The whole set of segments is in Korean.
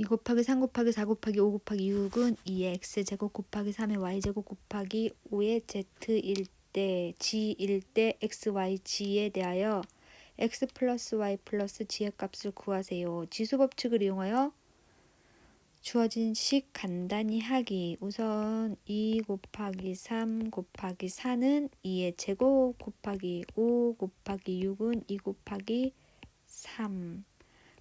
2 곱하기 3 곱하기 4 곱하기 5 곱하기 6은 2의 x제곱 곱하기 3의 y제곱 곱하기 5의 z일 때 g일 때 xy g에 대하여 x 플러스 y 플러스 g의 값을 구하세요. 지수 법칙을 이용하여 주어진 식 간단히 하기. 우선 2 곱하기 3 곱하기 4는 2의 제곱 곱하기 5 곱하기 6은 2 곱하기 3.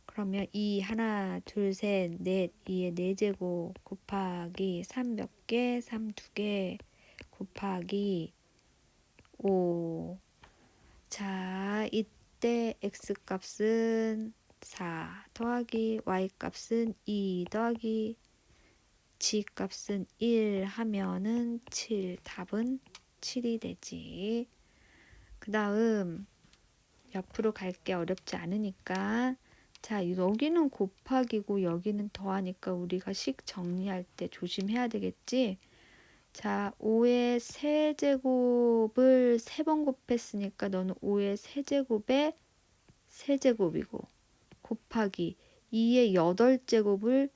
그러면 2 하나 둘 셋 넷 2의 4제곱 곱하기 3 몇 개? 3 두 개 곱하기 5. 자, 이때 x 값은 4 더하기 y 값은 2 더하기 g 값은 1 하면은 7 답은 7이 되지. 그 다음 옆으로 갈 게 어렵지 않으니까 자 여기는 곱하기고 여기는 더하니까 우리가 식 정리할 때 조심해야 되겠지. 자 5의 세제곱을 세번 곱했으니까 너는 5의 세제곱의 세제곱이고 곱하기 2의 8제곱을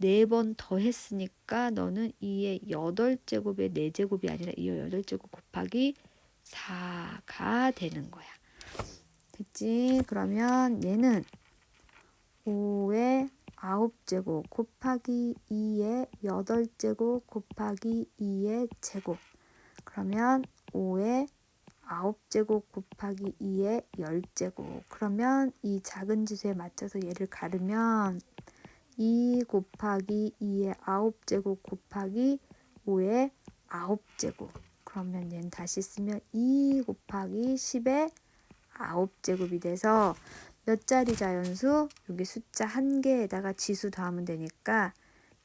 4번 더했으니까 너는 2의 8제곱의 4제곱이 아니라 2의 8제곱 곱하기 4가 되는 거야. 됐지? 그러면 얘는 5의 9제곱 곱하기 2의 8제곱 곱하기 2의 제곱. 그러면 5의 9제곱 곱하기 2의 10제곱. 그러면 이 작은 지수에 맞춰서 얘를 가르면 2 곱하기 2의 9제곱 곱하기 5의 9제곱. 그러면 얘는 다시 쓰면 2 곱하기 10의 9제곱이 돼서 몇 자리 자연수? 여기 숫자 한 개에다가 지수 더하면 되니까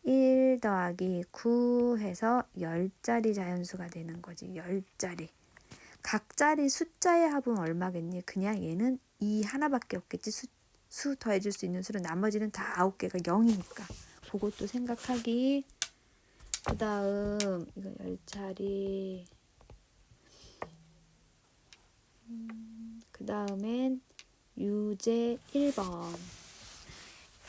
1 더하기 9 해서 10자리 자연수가 되는 거지. 10자리. 각 자리 숫자의 합은 얼마겠니? 그냥 얘는 2 하나밖에 없겠지. 수, 수 더해줄 수 있는 수는 나머지는 다 9개가 0이니까. 그것도 생각하기. 그 다음 이거 10자리. 음, 그 다음엔 유제 1번.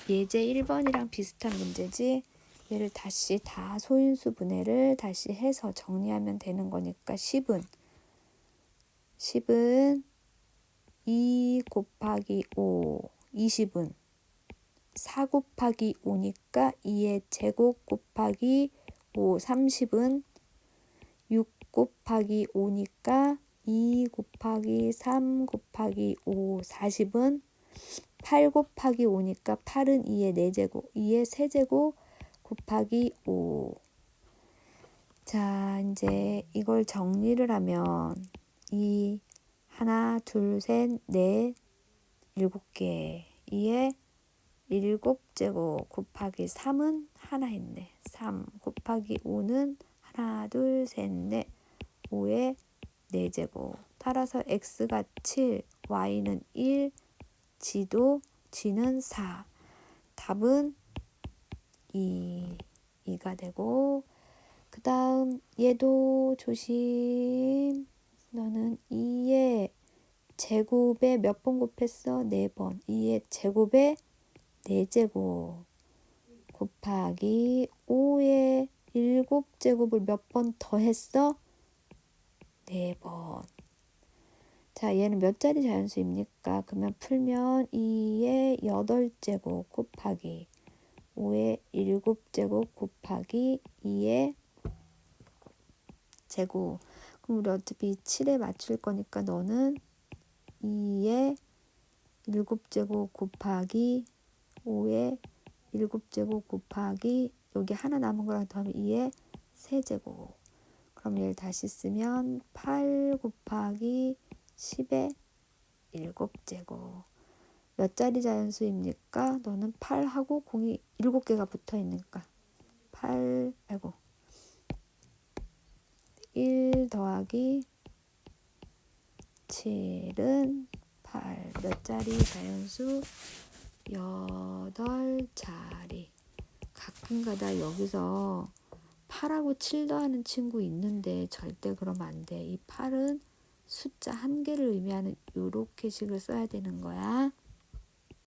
예제 1번이랑 비슷한 문제지. 얘를 다시 다 소인수 분해를 다시 해서 정리하면 되는 거니까 10은 10은 2 곱하기 5 20은 4 곱하기 5니까 2의 제곱 곱하기 5 30은 6 곱하기 5니까 2 곱하기 3 곱하기 5 40은 8 곱하기 5니까 8은 2의 4제곱 2의 세제곱 곱하기 5 자, 이제 이걸 정리를 하면 이 하나, 둘, 셋, 넷, 일곱 개. 이에 일곱 제곱 곱하기 3은 하나 있네. 3 곱하기 5는 하나, 둘, 셋, 넷, 5에 4제곱. 따라서 x가 7, y는 1, g도 g는 4. 답은 2, 2가 되고 그 다음 얘도 조심. 너는 2의 제곱에 몇 번 곱했어? 4번. 2의 제곱에 4제곱 곱하기 5의 7제곱을 몇 번 더했어? 4번. 자, 얘는 몇 자리 자연수입니까? 그러면 풀면 2의 8제곱 곱하기 5의 7제곱 곱하기 2의 제곱. 그럼 우리 어차피 7에 맞출 거니까 너는 2의 7제곱 곱하기 5의 7제곱 곱하기 여기 하나 남은 거랑 더하면 2의 세제곱. 그럼 얘를 다시 쓰면 8 곱하기 10의 7제곱. 몇 자리 자연수입니까? 너는 8하고 공이 7개가 붙어 있으니까 8, 아이고 1 더하기 7은 8. 몇 자리 자연수? 8자리. 가끔가다 여기서 8하고 7 더하는 친구 있는데 절대 그러면 안 돼. 이 8은 숫자 한 개를 의미하는 요렇게 식을 써야 되는 거야.